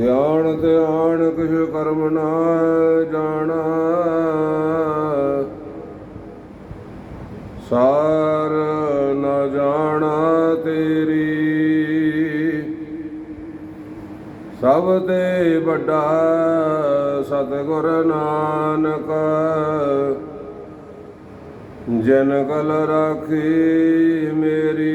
ਗਿਆਨ ਧਿਆਨ ਕਿਛ ਕਰਮ ਨਾ ਜਾਣਾ। ਸਾਰ ਨ ਜਾਣਾ ਤੇਰੀ। ਸਭ ਤੇ ਵੱਡਾ ਸਤਿਗੁਰ ਨਾਨਕ, ਜਨ ਕਲ ਰਾਖੀ ਮੇਰੀ।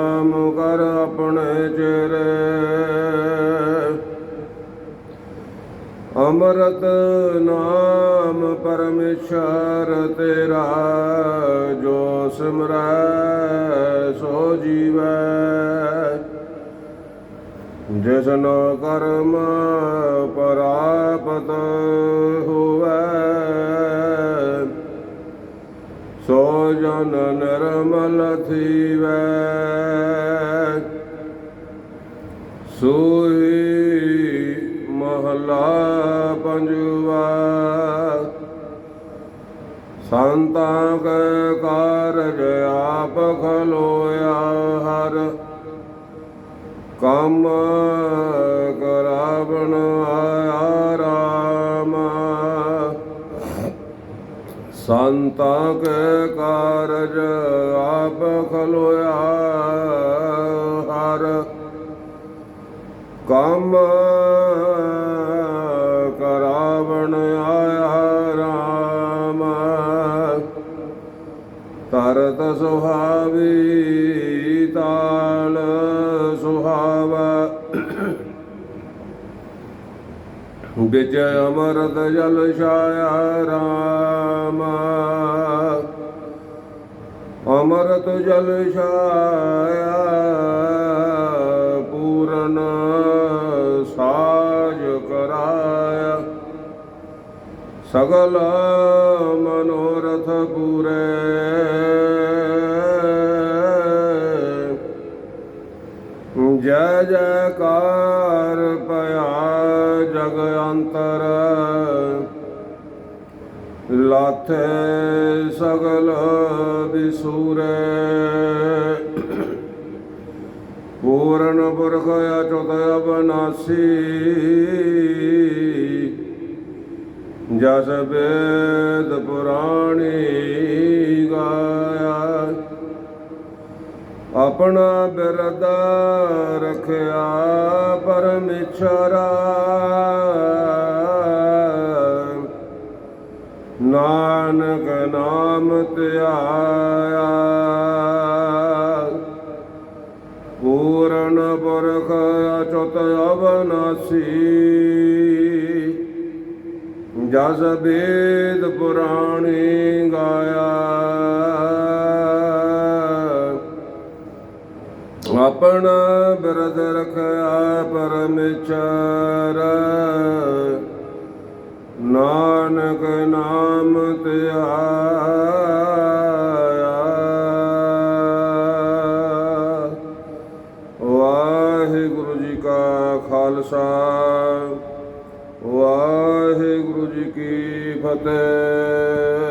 ਅੰਮ੍ਰਿਤ ਨਾਮ ਪਰਮੇਸ਼ਰ ਤੇਰਾ, ਜੋ ਸਿਮਰੈ ਸੋ ਜੀਵੈ। ਜਿਸਨ ਕਰਮ ਪਰਾਪਤ ਹੋਵੈ, ਸੋ ਜਨ ਨਿਰਮਲ ਥੀਵੈ। ਸੋਈ ਪੰਜਵਾ। ਸੰਤਾਂ ਕੈ ਕਾਰਜ ਆਪ ਖਲੋਇਆ ਹਰ। ਕੰਮ ਕਰਾਵਣ ਆਇਆ ਰਾਮ। ਸੰਤਾਂ ਕੇ ਕਾਰਜ ਆਪ ਖਲੋਇਆ ਹਰ। ਕੰਮ ਤਰਤ ਸੁਹਾਵੀ ਤਾਲ ਸੁਹਾਵਾ। ਵਿੱਚ ਅਮਰਤ ਜਲ ਛਾਇਆ ਰਾਮ। ਅਮਰਤ ਜਲ ਛਾਇਆ ਪੂਰਨ ਸਾਜ ਕਰਾਇਆ। ਸਗਲ ਮਨੋਰਥ ਪੂਰੇ ਜੈ ਜੈਕਾਰ ਪਿਆ ਜਗ ਅੰਤਰ। ਲਾਥੇ ਸਗਲ ਬਿਸੂਰੇ। ਪੂਰਨ ਪੁਰਖ ਅਚੁਤ ਅਬਨਾਸੀ। ਜਸ ਵੇਦ ਪੁਰਾਣੀ। ਆਪਣਾ ਬਿਰਦ ਰਖਿਆ ਪਰਮੇਸ਼ਰਾ। ਨਾਨਕ ਨਾਮ ਧਿਆਇਆ ਪੂਰਨ ਪੁਰਖ ਅਚੁਤ ਅਵਨਾਸੀ। ਜਸ ਵੇਦ ਪੁਰਾਣੀ ਗਾਇਆ। ਆਪਣਾ ਬਿਰਦ ਰਖਿਆ ਪਰਮੇਸ਼ਰ। ਨਾਨਕ ਨਾਮ ਧਿਆਇਆ ਵਾਹਿਗੁਰੂ ਜੀ ਕਾ ਖਾਲਸਾ। ਵਾਹਿਗੁਰੂ ਜੀ ਕੀ ਫਤਿਹ।